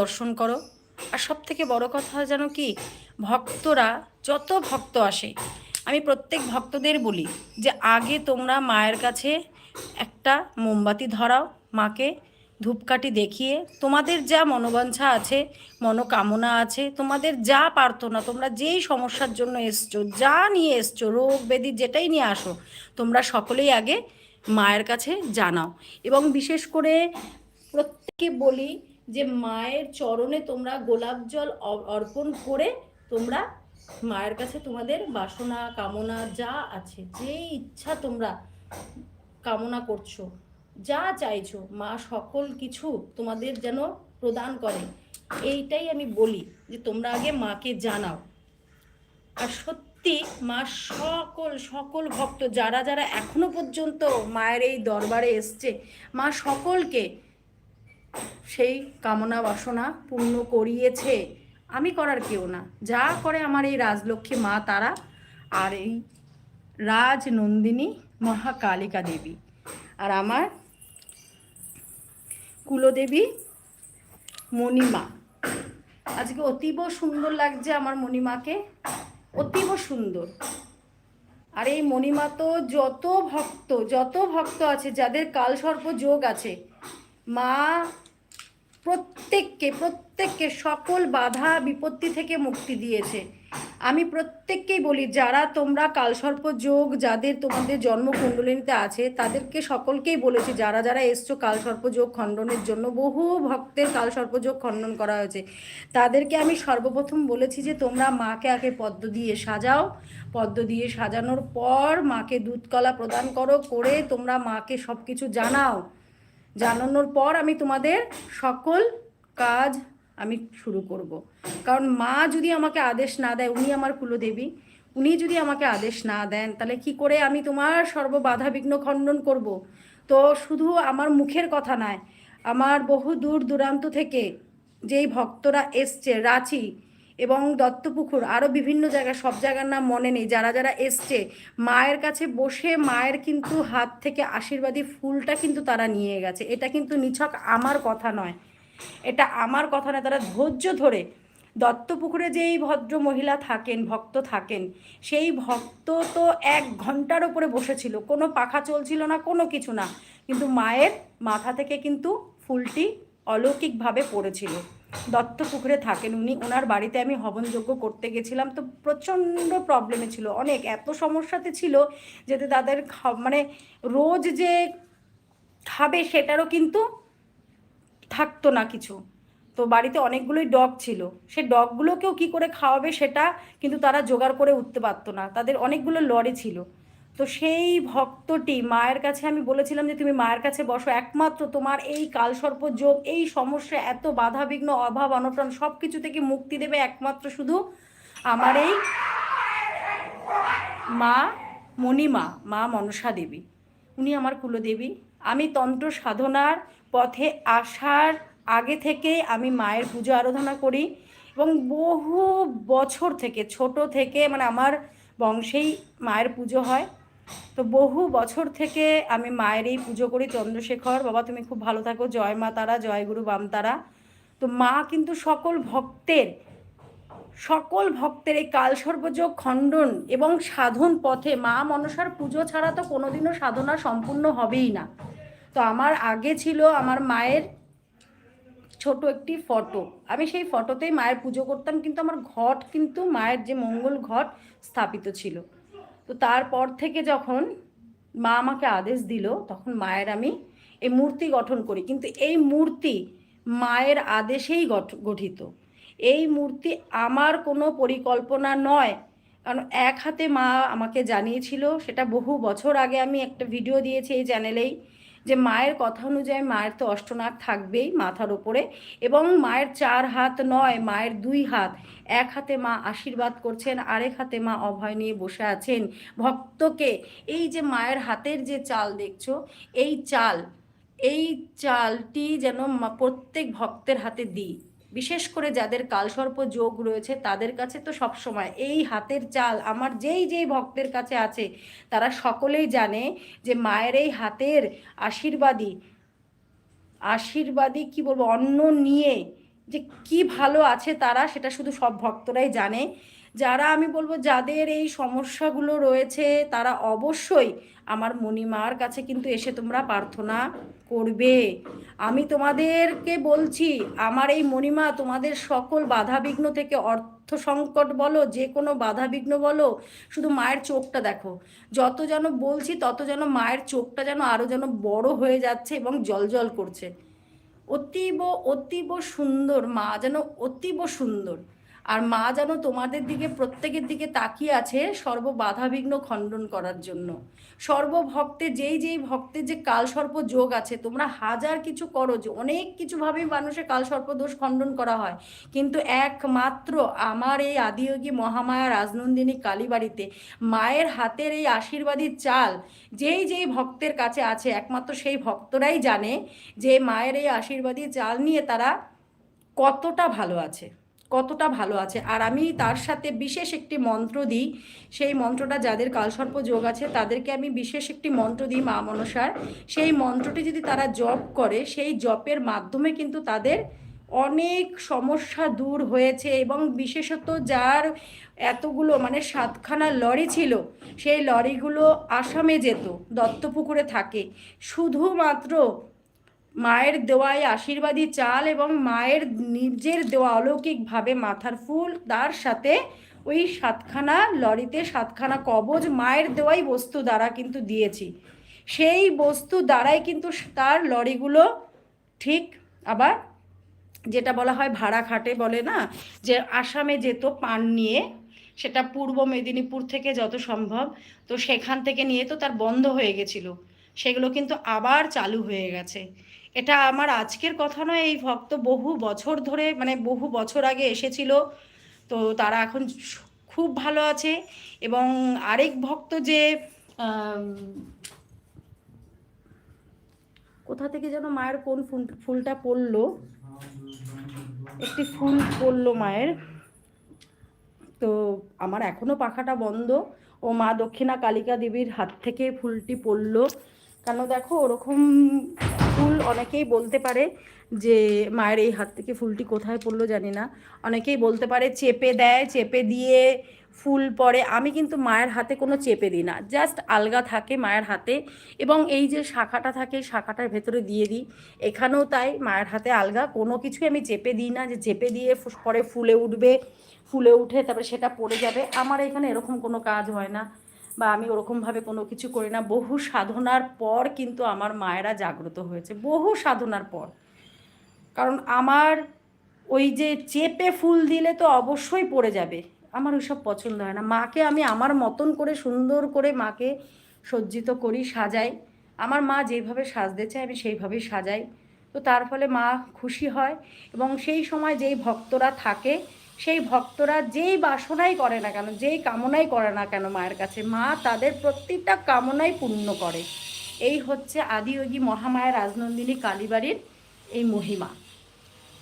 দর্শন করো। আর সব থেকে বড় কথা যেন কি, ভক্তরা যত ভক্ত আসে, আমি প্রত্যেক ভক্তদের বলি যে আগে তোমরা মায়ের কাছে একটা মোমবাতি ধরাও, মাকে ধূপকাঠি দেখিয়ে তোমাদের যা মনোবাঞ্ছা আছে, মনোকামনা আছে, তোমাদের যা প্রার্থনা, তোমরা যেই সমস্যার জন্য এসছো, যা নিয়ে এসছো, রোগ ব্যাধি যেটাই নিয়ে আসো, তোমরা সকলেই আগে মায়ের কাছে জানাও। এবং বিশেষ করে প্রত্যেকে বলি যে মায়ের চরণে তোমরা গোলাপ জল অর্পণ করে তোমরা মায়ের কাছে তোমাদের বাসনা, কামনা যা আছে, যে ইচ্ছা তোমরা কামনা করছ, যা চাইছো, মা সকল কিছু তোমাদের যেন প্রদান করে। এইটাই আমি বলি যে তোমরা আগে মাকে জানাও। আর সত্যি মা সকল সকল ভক্ত যারা যারা এখনও পর্যন্ত মায়ের এই দরবারে এসছে, মা সকলকে সেই কামনা বাসনা পূর্ণ করিয়েছে। আমি করার কেউ না। যা করে আমার এই রাজলক্ষ্মী মা, তারা আর এই রাজনন্দিনী মহাকালিকা দেবী। আর আমার কুলদেবী মণিমা। আজকে অতীব সুন্দর লাগছে আমার মণিমাকে। অতীব সুন্দর। আর এই মণিমা তো যত ভক্ত যত ভক্ত আছে, যাদের কালসর্প যোগ আছে মা প্রত্যেককে প্রত্যেককে সকল বাধা বিপত্তি থেকে মুক্তি দিয়েছে। আমি প্রত্যেককেই বলি, যারা তোমরা কালসর্প যোগ যাদের তোমাদের জন্মকুণ্ডলিনীতে আছে, তাদেরকে সকলকেই বলেছি, যারা যারা এসছো কালসর্প যোগ খণ্ডনের জন্য, বহু ভক্তের কালসর্প যোগ খণ্ডন করা হয়েছে, তাদেরকে আমি সর্বপ্রথম বলেছি যে, তোমরা মাকে আগে পদ্ম দিয়ে সাজাও। পদ্ম দিয়ে সাজানোর পর মাকে দুধকলা প্রদান করো, করে তোমরা মাকে সব কিছু জানাও। জানানোর পর আমি তোমাদের সকল কাজ আমি শুরু করব। কারণ মা যদি আমাকে আদেশ না দেয়, উনি আমার কুলদেবী, উনি যদি আমাকে আদেশ না দেন, তাহলে কি করে আমি তোমার সর্ব বাধা বিঘ্ন খণ্ডন করব। তো শুধু আমার মুখের কথা নয়, আমার বহু দূর দূরান্ত থেকে যেই ভক্তরা এসছে, রাঁচি এবং দত্তপুকুর আরও বিভিন্ন জায়গা, সব জায়গার নাম মনে নেই। যারা যারা এসছে, মায়ের কাছে বসে মায়ের কিন্তু হাত থেকে আশীর্বাদী ফুলটা কিন্তু তারা নিয়ে গেছে। এটা কিন্তু নিছক আমার কথা নয়। এটা আমার কথা নয়, তারা ধৈর্য ধরে দত্তপুকুরে যেই ভদ্র মহিলা থাকেন, ভক্ত থাকেন, সেই ভক্ত তো এক ঘণ্টার ওপরে বসেছিল। কোনো পাখা চলছিল না, কোনো কিছু না। কিন্তু মায়ের মাথা থেকে কিন্তু ফুলটি অলৌকিকভাবে পড়েছিল। দত্তপুকুরে থাকেন উনি। ওনার বাড়িতে আমি হবনযোগ্য করতে গেছিলাম। তো প্রচণ্ড প্রবলেমে ছিল। অনেক, এত সমস্যাতে ছিল যাতে তাদের মানে রোজ যে খাবে সেটারও কিন্তু থাকতো না কিছু। তো বাড়িতে অনেকগুলোই ডগ ছিল। সে ডগগুলোকেও কি করে খাওয়াবে সেটা কিন্তু তারা জোগাড় করে উঠতে পারতো না। তাদের অনেকগুলো লরি ছিল। তো সেই ভক্তটি মায়ের কাছে আমি বলেছিলাম যে, তুমি মায়ের কাছে বসো। একমাত্র তোমার এই কালসর্প যোগ, এই সমস্যা, এত বাধাবিঘ্ন, অভাব, অনটন সব কিছু থেকে মুক্তি দেবে একমাত্র শুধু আমার এই মা মণিমা, মা মনসা দেবী। উনি আমার কুলদেবী। আমি তন্ত্র সাধনার পথে আসার আগে থেকে আমি মায়ের পুজো আরাধনা করি এবং বহু বছর থেকে, ছোট থেকে মানে আমার বংশেই মায়ের পুজো হয়। তো বহু বছর থেকে আমি মায়ের এই পুজো করি, চন্দ্রশেখর। বাবা, তুমি খুব ভালো থাকো। জয় মা তারা, জয় গুরু বাম তারা। তো মা কিন্তু সকল ভক্তের সকল ভক্তের এই কালসর্বযোগ খণ্ডন এবং সাধন পথে মা মনসার পুজো ছাড়া তো কোনোদিনও সাধনা সম্পূর্ণ হবেই না। তো আমার আগে ছিল আমার মায়ের ছোট একটি ফটো। আমি সেই ফটোতেই মায়ের পুজো করতাম, কিন্তু আমার ঘট কিন্তু মায়ের যে মঙ্গল ঘট স্থাপিত ছিল। তো তারপর থেকে যখন মা আমাকে আদেশ দিল, তখন মায়ের আমি এই মূর্তি গঠন করি। কিন্তু এই মূর্তি মায়ের আদেশেই গঠ- গঠিত। এই মূর্তি আমার কোনো পরিকল্পনা নয়। কারণ এক হাতে মা আমাকে জানিয়েছিল, সেটা বহু বছর আগে আমি একটা ভিডিও দিয়েছি এই চ্যানেলেই। যে মায়ের কথা অনুযায়ী মায়ের তো অষ্টনাগ থাকবেই মাথার ওপরে এবং মায়ের চার হাত নয়, মায়ের দুই হাত। এক হাতে মা আশীর্বাদ করছেন, আরেক হাতে মা অভয় নিয়ে বসে আছেন। ভক্তকে এই যে মায়ের হাতের যে চাল দেখছ, এই চাল, এই চালটি যেন প্রত্যেক ভক্তের হাতে দিই। বিশেষ করে যাদের কালসর্প যোগ রয়েছে, তাদের কাছে তো সবসময় এই হাতের চাল, আমার যেই যেই ভক্তের কাছে আছে, তারা সকলেই জানে যে মায়ের এই হাতের আশীর্বাদী আশীর্বাদী কি বলব, অন্ন নিয়ে যে কি ভালো আছে তারা, সেটা শুধু সব ভক্তরাই জানে। যারা আমি বলব, যাদের এই সমস্যাগুলো রয়েছে, তারা অবশ্যই আমার মণিমার কাছে কিন্তু এসে তোমরা প্রার্থনা করবে। আমি তোমাদেরকে বলছি, আমার এই মণিমা, তোমাদের সকল বাধাবিঘ্ন থেকে অর্থ সংকট বলো, যে কোনো বাধাবিঘ্ন বলো, শুধু মায়ের চোখটা দেখো। যত যেন বলছি, তত যেন মায়ের চোখটা যেন আরও যেন বড় হয়ে যাচ্ছে এবং জল জল করছে। অতীব অতীব সুন্দর মা, যেন অতীব সুন্দর। আর মা যেন তোমাদের দিকে, প্রত্যেকের দিকে তাকিয়ে আছে সর্ব বাধাবিঘ্ন খণ্ডন করার জন্য। সর্বভক্তে, যেই যেই ভক্তের যে কালসর্প যোগ আছে, তোমরা হাজার কিছু করো যে অনেক কিছুভাবেই মানুষের কালসর্প দোষ খণ্ডন করা হয়। কিন্তু একমাত্র আমার এই আদিয়োগী মহামায়া রাজনন্দিনী কালীবাড়িতে মায়ের হাতের এই আশীর্বাদী চাল যেই যেই ভক্তের কাছে আছে, একমাত্র সেই ভক্তরাই জানে যে মায়ের এই আশীর্বাদী চাল নিয়ে তারা কতটা ভালো আছে। কতটা ভালো আছে। আর আমি তার সাথে বিশেষ একটি মন্ত্র দিই। সেই মন্ত্রটা যাদের কালসর্প যোগ আছে, তাদেরকে আমি বিশেষ একটি মন্ত্র দিই মা মনসার। সেই মন্ত্রটি যদি তারা জপ করে, সেই জপের মাধ্যমে কিন্তু তাদের অনেক সমস্যা দূর হয়েছে এবং বিশেষত যার এতগুলো মানে সাতখানা লরি ছিল, সেই লরিগুলো আসামে যেত, দত্তপুকুরে থাকে। শুধুমাত্র মায়ের দেওয়ায় আশীর্বাদী চাল এবং মায়ের নিজের দেওয়া অলৌকিকভাবে মাথার ফুল, তার সাথে ওই সাতখানা লরিতে সাতখানা কবজ মায়ের দেওয়াই বস্তু দ্বারা কিন্তু দিয়েছি। সেই বস্তু দ্বারাই কিন্তু তার লরিগুলো ঠিক আবার যেটা বলা হয় ভাড়া খাটে বলে না, যে আসামে যেত পান নিয়ে, সেটা পূর্ব মেদিনীপুর থেকে যত সম্ভব, তো সেখান থেকে নিয়ে তো তার বন্ধ হয়ে গেছিল। সেগুলো কিন্তু আবার চালু হয়ে গেছে। এটা আমার আজকের কথা নয়, এই ভক্ত বহু বছর ধরে মানে বহু বছর আগে এসেছিল। তো তারা এখন খুব ভালো আছে এবং আরেক ভক্ত যে কোথা থেকে যেন মায়ের কোন ফুল, ফুলটা পড়ল? একটি ফুল পড়ল মায়ের। তো আমার এখনও পাখাটা বন্ধ। ও মা দক্ষিণা কালিকা দেবীর হাত থেকে ফুলটি পড়ল। কেন দেখো, ওরকম ফুল অনেকেই বলতে পারে যে, মায়ের এই হাত থেকে ফুলটি কোথায় পড়ল জানি না। অনেকেই বলতে পারে, চেপে দেয়, চেপে দিয়ে ফুল পরে আমি কিন্তু মায়ের হাতে কোনো চেপে দিই না, জাস্ট আলগা থাকে মায়ের হাতে এবং এই যে শাখাটা থাকে, শাখাটার ভেতরে দিয়ে দিই। এখানেও তাই, মায়ের হাতে আলগা। কোনো কিছুই আমি চেপে দিই না যে, চেপে দিয়ে পরে ফুলে উঠবে, ফুলে উঠে তারপরে সেটা পড়ে যাবে। আমার এখানে এরকম কোনো কাজ হয় না। বা আমি ওরকমভাবে কোনো কিছু করি না। বহু সাধনার পর কিন্তু আমার মায়েরা জাগ্রত হয়েছে। বহু সাধনার পর। কারণ আমার ওই যে চেপে ফুল দিলে তো অবশ্যই পড়ে যাবে। আমার ওইসব পছন্দ হয় না। মাকে আমি আমার মতন করে সুন্দর করে মাকে সজ্জিত করি, সাজাই। আমার মা যেভাবে সাজতে চায় আমি সেইভাবেই সাজাই। তো তার ফলে মা খুশি হয় এবং সেই সময় যেই ভক্তরা থাকে সেই ভক্তরা যেই বাসনাই করে না কেন, যেই কামনাই করে না কেন মায়ের কাছে, মা তাদের প্রত্যেকটা কামনাই পূর্ণ করে। এই হচ্ছে আদিয়োগী মহামায়া রাজনন্দিনী কালীবাড়ির এই মহিমা।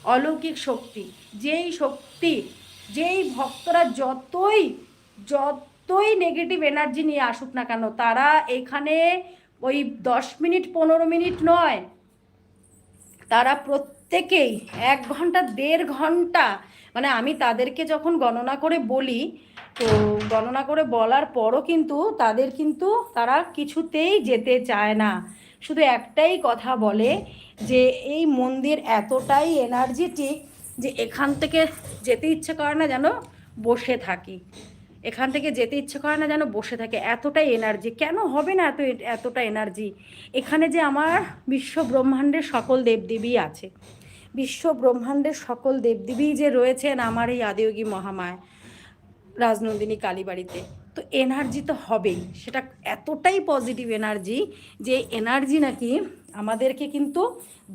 অলৌকিক শক্তি, যেই শক্তি, যেই ভক্তরা যতই যতই নেগেটিভ এনার্জি নিয়ে আসুক না কেন, তারা এখানে ওই দশ মিনিট, পনেরো মিনিট নয়, তারা প্রত্যেকেই এক ঘণ্টা, দেড় ঘণ্টা মানে আমি তাদেরকে যখন গণনা করে বলি, তো গণনা করে বলার পরও কিন্তু তাদের কিন্তু তারা কিছুতেই যেতে চায় না। শুধু একটাই কথা বলে যে এই মন্দির এতটাই এনার্জেটিক যে এখান থেকে যেতে ইচ্ছে করে না যেন বসে থাকি। এখান থেকে যেতে ইচ্ছে করে না যেন বসে থাকে। এতটাই এনার্জি কেন হবে না এত, এতটা এনার্জি এখানে যে আমার বিশ্ব ব্রহ্মাণ্ডের সকল দেবদেবী আছে। বিশ্ব ব্রহ্মাণ্ডের সকল দেবদেবী যে রয়েছেন আমার এই আদিয়োগী মহামায় রাজনন্দিনী কালীবাড়িতে। তো এনার্জি তো হবেই। সেটা এতটাই পজিটিভ এনার্জি যে এনার্জি নাকি আমাদেরকে কিন্তু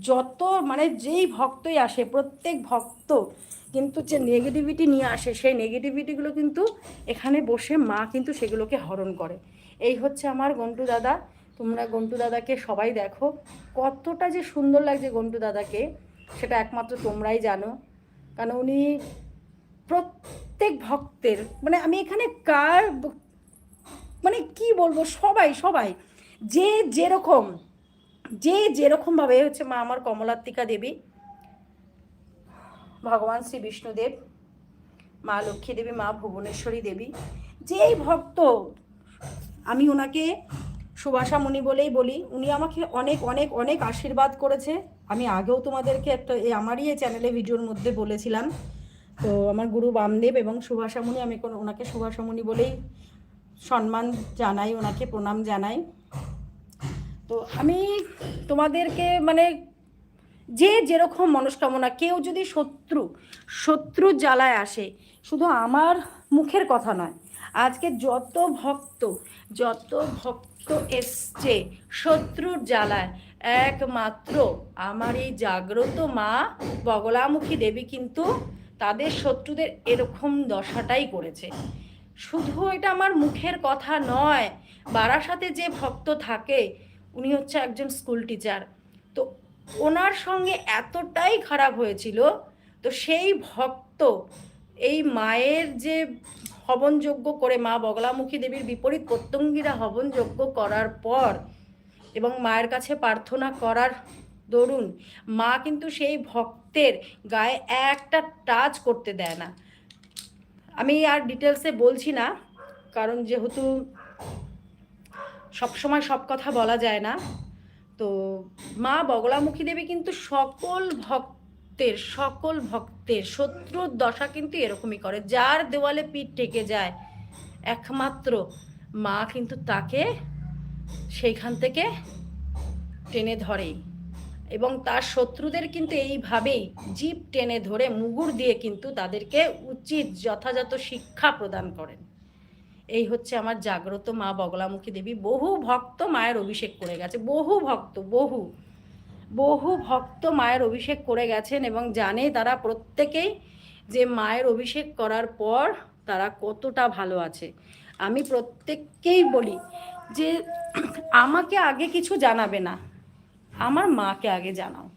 যত মানে যেই ভক্তই আসে, প্রত্যেক ভক্ত কিন্তু যে নেগেটিভিটি নিয়ে আসে, সেই নেগেটিভিটিগুলো কিন্তু এখানে বসে মা কিন্তু সেগুলোকে হরণ করে। এই হচ্ছে আমার গন্টু দাদা। তোমরা গন্টু দাদাকে সবাই দেখো। কতটা যে সুন্দর লাগছে গন্টু দাদাকে, সেটা একমাত্র তোমরাই জানো। কারণ উনি প্রত্যেক ভক্তের মানে আমি এখানে কার মানে কি বলব, সবাই সবাই, যে যেরকম, যে যেরকমভাবে হচ্ছে মা আমার কমলাত্মিকা দেবী, ভগবান শ্রী বিষ্ণুদেব, মা লক্ষ্মী দেবী, মা ভুবনেশ্বরী দেবী, যেই ভক্ত আমি ওনাকে সুভাষা মুনি বলেই বলি, উনি আমাকে অনেক অনেক অনেক আশীর্বাদ করেছে। আমি আগেও তোমাদেরকে একটা আমারই এই চ্যানেলে ভিডিওর মধ্যে বলেছিলাম। তো আমার গুরু বামদেব এবং সুভাষা মুনি আমি কোনো ওনাকে সুভাষা মুনি বলেই সম্মান জানাই, ওনাকে প্রণাম জানাই। তো আমি তোমাদেরকে মানে যে যেরকম মনস্কামনা, কেউ যদি শত্রু শত্রুর জ্বালায় আসে, শুধু আমার মুখের কথা নয়, আজকে যত ভক্ত যত ভক্ত এসছে শত্রুর জ্বালায়, একমাত্র আমার এই জাগ্রত মা বগলামুখী দেবী কিন্তু তাদের শত্রুদের এরকম দশাটাই করেছে। শুধু এটা আমার মুখের কথা নয়, বারাসাতে যে ভক্ত থাকে, উনি হচ্ছে একজন স্কুল টিচার তো ওনার সঙ্গে এতটাই খারাপ হয়েছিল, তো সেই ভক্ত, এই মায়ের যে হবনযোগ্য করে মা বগলামুখী দেবীর বিপরীত প্রত্যঙ্গীরা হবনযোগ্য করার পর এবং মায়ের কাছে প্রার্থনা করার দরুন। মা কিন্তু সেই ভক্তের গায়ে একটা টাচ করতে দেয় না। আমি আর ডিটেলসে বলছি না, কারণ যেহেতু সবসময় সব কথা বলা যায় না, তো মা বগলামুখী দেবী কিন্তু সকল ভক্তের সকল ভক্তের শত্রুর দশা কিন্তু এরকমই করে। যার দেওয়ালে পিঠ টেকে যায়, একমাত্র মা কিন্তু তাকে সেইখান থেকে টেনে ধরেই। এবং তার শত্রুদের কিন্তু এইভাবেই জীব টেনে ধরে মুগুর দিয়ে কিন্তু তাদেরকে উচিত যথাযথ শিক্ষা প্রদান করেন। এই হচ্ছে আমার জাগ্রত মা বগলামুখী দেবী। বহু ভক্ত মায়ের অভিষেক করে গেছে, বহু ভক্ত, বহু বহু ভক্ত মায়ের অভিষেক করে গেছেন এবং জানে তারা প্রত্যেকেই যে মায়ের অভিষেক করার পর তারা কতটা ভালো আছে। আমি প্রত্যেককেই বলি যে আমাকে আগে কিছু জানাবে না। আমার মাকে আগে জানাও।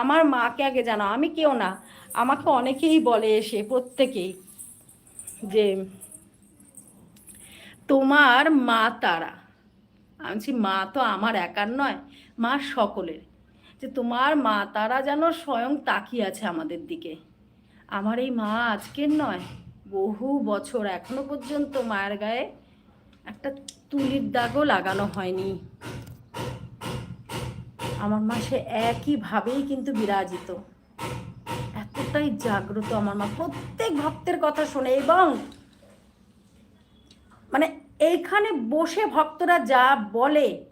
আমার মাকে আগে জানাও। আমি কেউ না। আমাকে অনেকেই বলে এসে প্রত্যেকেই যে তোমার মা তারা। আমি বলছি, মা তো আমার একার নয় মা সকলের। যে তোমার মা তারা যেন স্বয়ং তাকিয়ে আছে আমাদের দিকে। আমার এই মা আজকের নয় বহু বছর এখনও পর্যন্ত মায়ের গায়ে একটা তুলির দাগও লাগানো হয়নি। আমার মা সে একইভাবেই কিন্তু বিরাজিত। এতটাই জাগ্রত আমার মা। প্রত্যেক ভক্তের কথা শোনে এবং মানে এইখানে বসে ভক্তরা যা বলে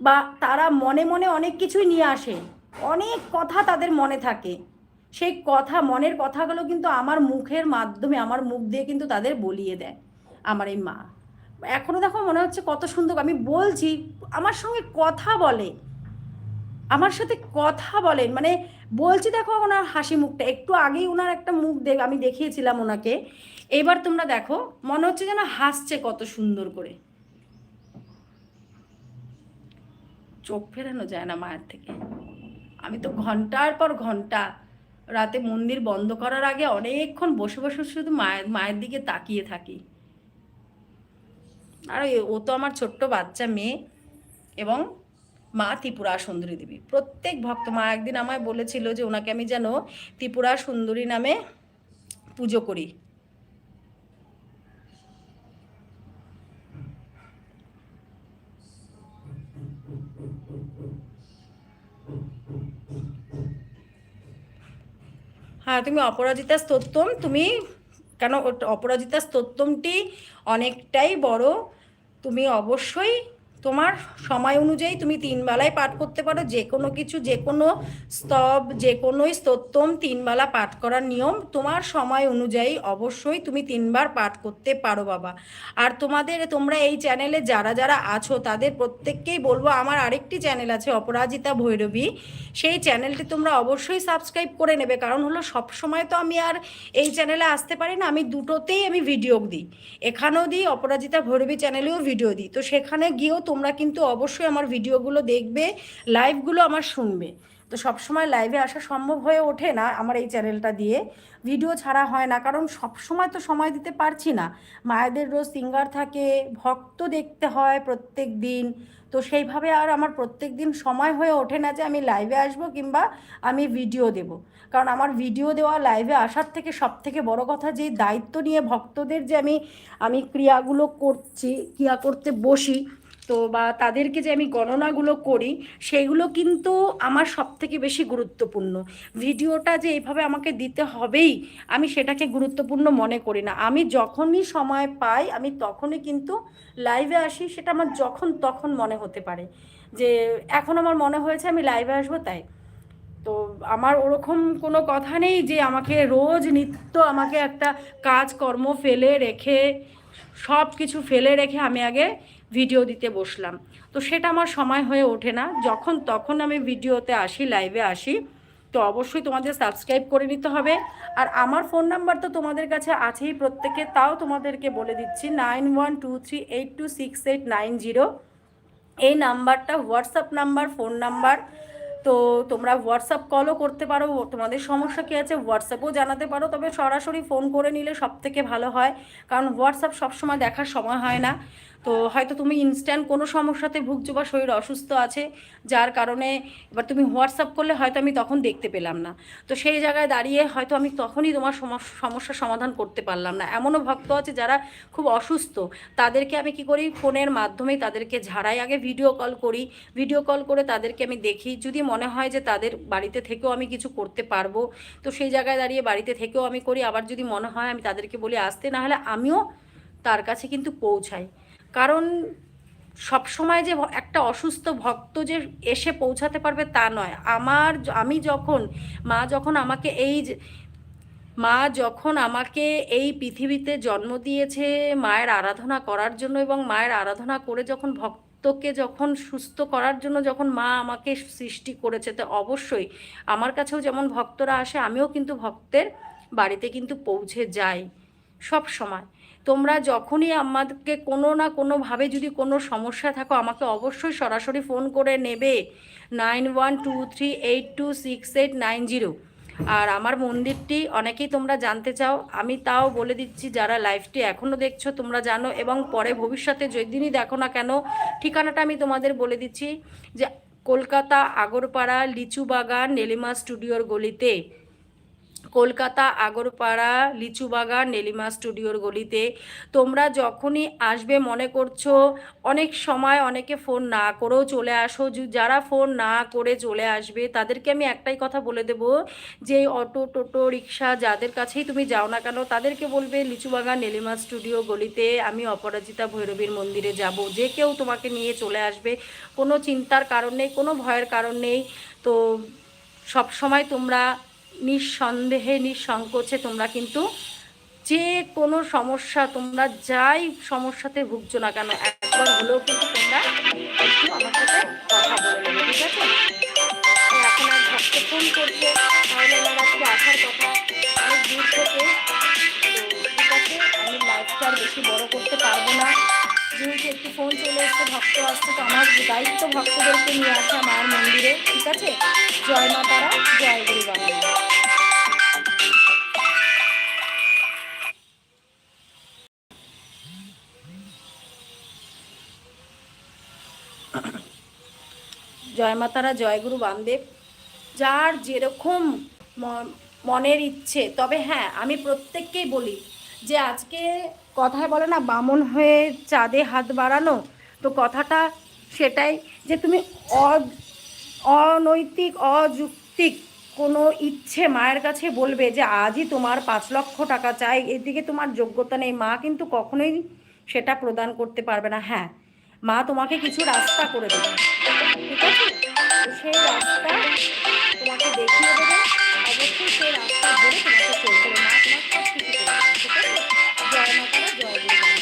বা তারা মনে মনে অনেক কিছুই নিয়ে আসে। অনেক কথা তাদের মনে থাকে। সেই কথা, মনের কথাগুলো কিন্তু আমার মুখের মাধ্যমে, আমার মুখ দিয়ে কিন্তু তাদের বলিয়ে দেয় আমার এই মা। এখনও দেখো মনে হচ্ছে কত সুন্দর। আমি বলছি, আমার সঙ্গে কথা বলে। আমার সাথে কথা বলেন। মানে বলছি দেখো ওনার হাসি মুখটা, একটু আগেই ওনার একটা মুখ দেখ, আমি দেখিয়েছিলাম ওনাকে। এবার তোমরা দেখো, মনে হচ্ছে যেন হাসছে কত সুন্দর করে। চোখ ফেরানো যায় না মায়ের থেকে। আমি তো ঘণ্টার পর ঘণ্টা, রাতে মন্দির বন্ধ করার আগে অনেকক্ষণ বসে বসে শুধু মায়ের মায়ের দিকে তাকিয়ে থাকি। আর ও তো আমার ছোট্ট বাচ্চা মেয়ে এবং মা ত্রিপুরা সুন্দরী দেবী। প্রত্যেক ভক্ত, মা একদিন আমায় বলেছিল যে ওনাকে আমি যেন ত্রিপুরা সুন্দরী নামে পুজো করি। হ্যাঁ তুমি অপরাজিতা স্তোত্রম তুমি কেন অপরাজিতা স্তোত্রমটি অনেকটাই বড়। তুমি অবশ্যই তোমার সময় অনুযায়ী তুমি তিন বেলায় পাঠ করতে পারো, যে কোনো কিছু, যে কোনো স্তব, যে কোনোই স্তোত্রম তিনবেলা পাঠ করার নিয়ম তোমার সময় অনুযায়ী অবশ্যই তুমি তিনবার পাঠ করতে পারো বাবা। আর তোমাদের, তোমরা এই চ্যানেলে যারা যারা আছো তাদের প্রত্যেককেই বলব, আমার আরেকটি চ্যানেল আছে অপরাজিতা ভৈরবী। সেই চ্যানেলটি তোমরা অবশ্যই সাবস্ক্রাইব করে নেবে, কারণ হলো সব সময় তো আমি আর এই চ্যানেলে আসতে পারি না, আমি দুটোতেই আমি ভিডিও দিই। এখানেও দিই, অপরাজিতা ভৈরবী চ্যানেলেও ভিডিও দিই। তো সেখানে গিয়েও তোমরা কিন্তু অবশ্যই আমার ভিডিওগুলো দেখবে, লাইভগুলো আমার শুনবে। তো সবসময় লাইভে আসা সম্ভব হয়ে ওঠে না আমার এই চ্যানেলটা দিয়ে। ভিডিও ছাড়া হয় না, কারণ সবসময় তো সময় দিতে পারছি না। মায়েদের রোজ সিঙ্গার থাকে, ভক্ত দেখতে হয় প্রত্যেক দিন। তো সেইভাবে আর আমার প্রত্যেক দিন সময় হয়ে ওঠে না যে আমি লাইভে আসব কিংবা আমি ভিডিও দেব। কারণ আমার ভিডিও দেওয়া লাইভে আসার থেকে সব থেকে বড় কথা যে দায়িত্ব নিয়ে ভক্তদের যে আমি আমি ক্রিয়াগুলো করছি, ক্রিয়া করতে বসি তো বা তাদেরকে যে আমি গণনাগুলো করি সেইগুলো কিন্তু আমার সব থেকে বেশি গুরুত্বপূর্ণ। ভিডিওটা যে এইভাবে আমাকে দিতে হবেই, আমি সেটাকে গুরুত্বপূর্ণ মনে করি না। আমি যখনই সময় পাই, আমি তখনই কিন্তু লাইভে আসি, সেটা আমার যখন তখন মনে হতে পারে। যে এখন আমার মনে হয়েছে আমি লাইভে আসব তাই। তো আমার ওরকম কোনো কথা নেই যে আমাকে রোজ নিত্য আমাকে একটা কাজকর্ম ফেলে রেখে সব কিছু ফেলে রেখে আমি আগে ভিডিও দিতে বসলাম। তো সেটা আমার সময় হয়ে ওঠে না। যখন তখন আমি ভিডিওতে আসি লাইভে আসি, তো অবশ্যই তোমাদের সাবস্ক্রাইব করে নিতে হবে। আর আমার ফোন নাম্বার তো তোমাদের কাছে আছেই প্রত্যেকে, তাও তোমাদেরকে বলে দিচ্ছি nine one two three eight two six eight nine zero এই নাম্বারটা হোয়াটসঅ্যাপ নাম্বার ফোন নাম্বার তো তোমরা হোয়াটসঅ্যাপ কলও করতে পারো। তোমাদের সমস্যা কী আছে হোয়াটসঅ্যাপও জানাতে পারো। তবে সরাসরি ফোন করে নিলে সব থেকে ভালো হয়। কারণ হোয়াটসঅ্যাপ সবসময় দেখার সময় হয় না। তো হয়তো তুমি ইনস্ট্যান্ট কোনো সমস্যাতে ভুগছো বা শরীর অসুস্থ আছে, যার কারণে এবার তুমি হোয়াটসঅ্যাপ করলে হয়তো আমি তখন দেখতে পেলাম না। তো সেই জায়গায় দাঁড়িয়ে হয়তো আমি তখনই তোমার সমস্যার সমাধান করতে পারলাম না। এমনও ভক্ত আছে যারা খুব অসুস্থ, তাদেরকে আমি কি করি? ফোনের মাধ্যমেই তাদেরকে ঝাড়াই। আগে ভিডিও কল করি। ভিডিও কল করে তাদেরকে আমি দেখি। যদি মনে হয় যে তাদের বাড়িতে থেকেও আমি কিছু করতে পারব, তো সেই জায়গায় দাঁড়িয়ে বাড়িতে থেকেও আমি করি। আবার যদি মনে হয় আমি তাদেরকে বলি, আসতে না হলে আমিও তার কাছে কিন্তু পৌঁছাই। কারণ সবসময় যে একটা অসুস্থ ভক্ত যে এসে পৌঁছাতে পারবে তা নয়। আমার আমি যখন, মা যখন আমাকে এই মা যখন আমাকে এই পৃথিবীতে জন্ম দিয়েছে মায়ের আরাধনা করার জন্য এবং মায়ের আরাধনা করে যখন ভক্তকে যখন সুস্থ করার জন্য যখন মা আমাকে সৃষ্টি করেছে, তো অবশ্যই আমার কাছেও যেমন ভক্তরা আসে, আমিও কিন্তু ভক্তের বাড়িতে কিন্তু পৌঁছে যাই সব সময় তোমরা যখনই আমাদেরকে কোনো না কোনোভাবে যদি কোনো সমস্যা থাকো, আমাকে অবশ্যই সরাসরি ফোন করে নেবে। Nine one two three eight two six eight nine zero. আর আমার মন্দিরটি অনেকেই তোমরা জানতে চাও। আমি তাও বলে দিচ্ছি, যারা লাইভটি এখনও দেখছ, তোমরা জানো। এবং পরে ভবিষ্যতে যেদিনই দেখো না কেন, ঠিকানাটা আমি তোমাদের বলে দিচ্ছি যে, কলকাতা আগরপাড়া লিচু বাগান নেলিমা স্টুডিওর গলিতে। কলকাতা, আগরপাড়া, লিচুবাগান, নেলিমা স্টুডিওর গলিতে। তোমরা যখনই আসবে মনে করছ, অনেক সময় অনেকে ফোন না করেও চলে আসো। যারা ফোন না করে চলে আসবে, তাদেরকে আমি একটাই কথা বলে দেব, যে অটো, টোটো, রিক্সা যাদের কাছেই তুমি যাও না কেন, তাদেরকে বলবে, লিচুবাগান, নেলিমা স্টুডিও গলিতে আমি অপরাজিতা ভৈরবীর মন্দিরে যাব। যে কেউ তোমাকে নিয়ে চলে আসবে, কোনো চিন্তার কারণ নেই, কোনো ভয়ের কারণ নেই। তো সব সময় তোমরা নিঃসন্দেহে, নিঃসংকোচে তোমরা কিন্তু যে কোনো সমস্যা, তোমরা যাই সমস্যাতে ভুগছো না কেন, একবার হলেও কিন্তু তোমরা এখন আসার কথা আমি লাইফটা বেশি বড় করতে পারব না। যেহেতু একটু ফোন চলে এসছে, ভক্ত আসছে, তো আমার দায়িত্ব ভক্তদেরকে নিয়ে আসা মায়ের মন্দিরে, ঠিক আছে? জয় মা তারা, জয় গুরু বাংলা জয় মাতারা জয়গুরু বামদেব। যার যেরকম মনের ইচ্ছে, তবে হ্যাঁ আমি প্রত্যেককেই বলি যে আজকে কথায় বলে না, বামন হয়ে চাঁদে হাত বাড়ানো? তো কথাটা সেটাই যে তুমি অনৈতিক, অযুক্তিক কোনো ইচ্ছে মায়ের কাছে বলবে যে আজই তোমার পাঁচ লক্ষ টাকা চাই এদিকে তোমার যোগ্যতা নেই। মা কিন্তু কখনোই সেটা প্রদান করতে পারবে না। হ্যাঁ মা তোমাকে কিছু রাস্তা করে দেবে। ঠিক আছে? সেই রাস্তা তোমাকে দেখিয়ে দেবে। অবশ্যই সেই রাস্তা ধরে তোমাকে চলতে হবে। মা তোমার সব কিছু ঠিক আছে? জয় মাতা জয় গুরু